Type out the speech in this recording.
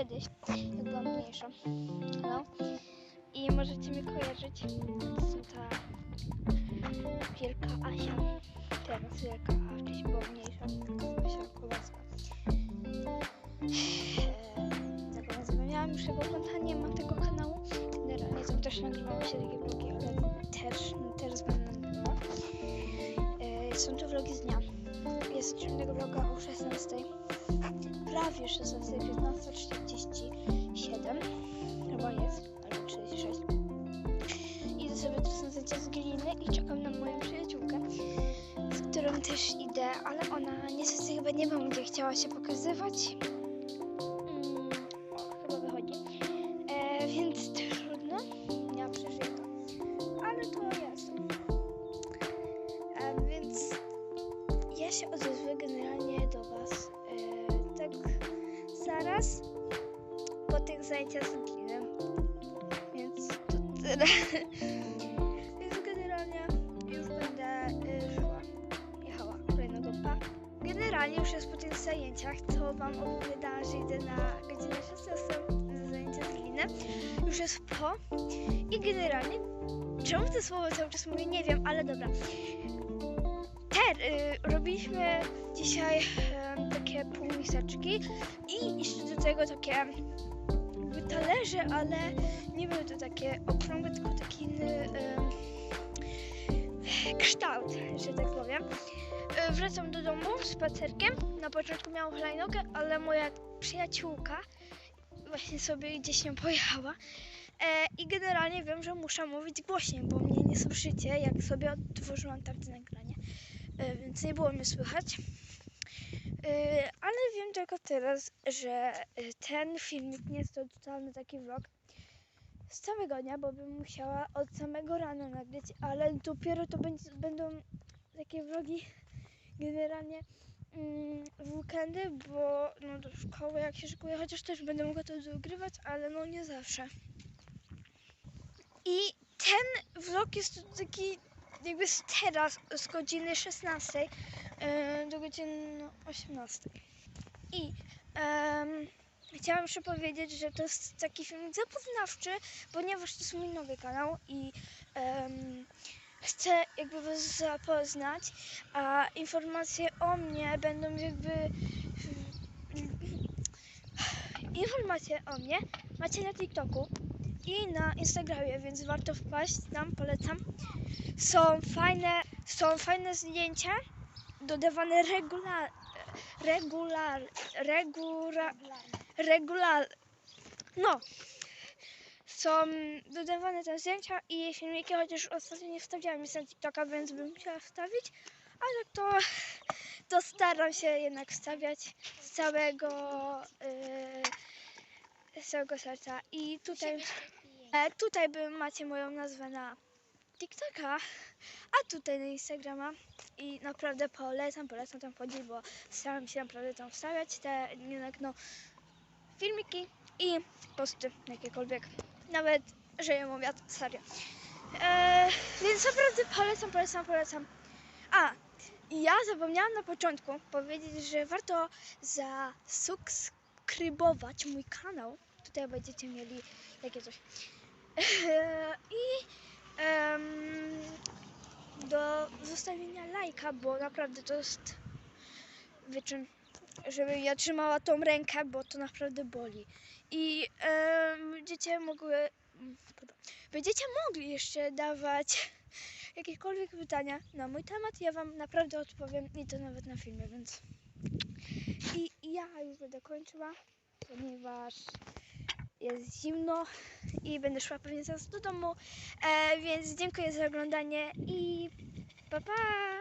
kiedyś, jak byłam mniejsza. No. I możecie mnie kojarzyć z ta wielka Asia. Teraz wielka, a wcześniej była mniejsza. Asia Kulowska. Eee, tak miałam już jego oglądanie, mam tego kanału. Generalnie tam też nagrywały się takie vlogi, ale też, też będę nagrywała. Eee, są to vlogi z dnia. Jest odcinnego vloga o 16. Prawie 16, 15.47. Chyba jest, albo 36. Idę sobie teraz na zdjęcie z gliny i czekam na moją przyjaciółkę, z którą też idę, ale ona niestety chyba nie będzie chciała się pokazywać. Po tych zajęciach z gliny. Więc to tyle. Więc generalnie już będę y, żyła. Jechała kolejnego pa. Generalnie już jest po tych zajęciach, co Wam opowiadałam, że idę na godzinę 16 na zajęcia z gliny. Już jest po. I generalnie, czemu te słowo cały czas mówię, nie wiem, ale dobra. Ter, y, robiliśmy dzisiaj em, takie półmiseczki i jeszcze do tego takie talerze, ale nie były to takie okrągłe, tylko taki inny em, kształt, że tak powiem. E, Wracam do domu spacerkiem. Na początku miałam hulajnogę, ale moja przyjaciółka właśnie sobie gdzieś nią pojechała. E, I generalnie wiem, że muszę mówić głośniej, bo mnie nie słyszycie, jak sobie otworzyłam tamte nagranie. E, więc nie było mnie słychać. E, ale wiem tylko teraz, że e, ten filmik nie jest to totalny taki vlog z całego dnia, bo bym musiała od samego rana nagrać, ale dopiero to będzie, będą takie vlogi generalnie mm, w weekendy, bo no do szkoły jak się szykuję, chociaż też będę mogła to dogrywać, ale no nie zawsze. I ten vlog jest taki jakby z teraz, z godziny 16 yy, do godziny 18. I em, chciałam jeszcze powiedzieć, że to jest taki film zapoznawczy, ponieważ to jest mój nowy kanał i em, chcę jakby was zapoznać, a informacje o mnie będą jakby informacje o mnie macie na TikToku i na Instagramie, więc warto wpaść tam, polecam. Są fajne, są fajne zdjęcia dodawane regular, regular, regular, regular, no. Są dodawane te zdjęcia i filmiki, chociaż ostatnio nie wstawiałam nic na TikToka, więc bym chciała wstawić, ale to, to staram się jednak wstawiać z całego, yy, z całego serca. I tutaj, e, tutaj by macie moją nazwę na TikToka, a tutaj na Instagrama. I naprawdę polecam, polecam tam chodzić, bo staram się naprawdę tam wstawiać te jednak no filmiki i posty jakiekolwiek. Nawet, jem obiad, serio. Eee, więc naprawdę polecam, polecam, polecam. A, ja zapomniałam na początku powiedzieć, że warto zasubskrybować mój kanał. Tutaj będziecie mieli takie coś. I em, do zostawienia lajka, bo naprawdę to jest wyczyn, żebym ja trzymała tą rękę, bo to naprawdę boli. I em, będziecie mogły, mm, będziecie mogli jeszcze dawać jakiekolwiek pytania na mój temat, ja wam naprawdę odpowiem i to nawet na filmie, więc i ja już będę kończyła, ponieważ jest zimno i będę szła pewnie zaraz do domu, e, więc dziękuję za oglądanie i pa pa!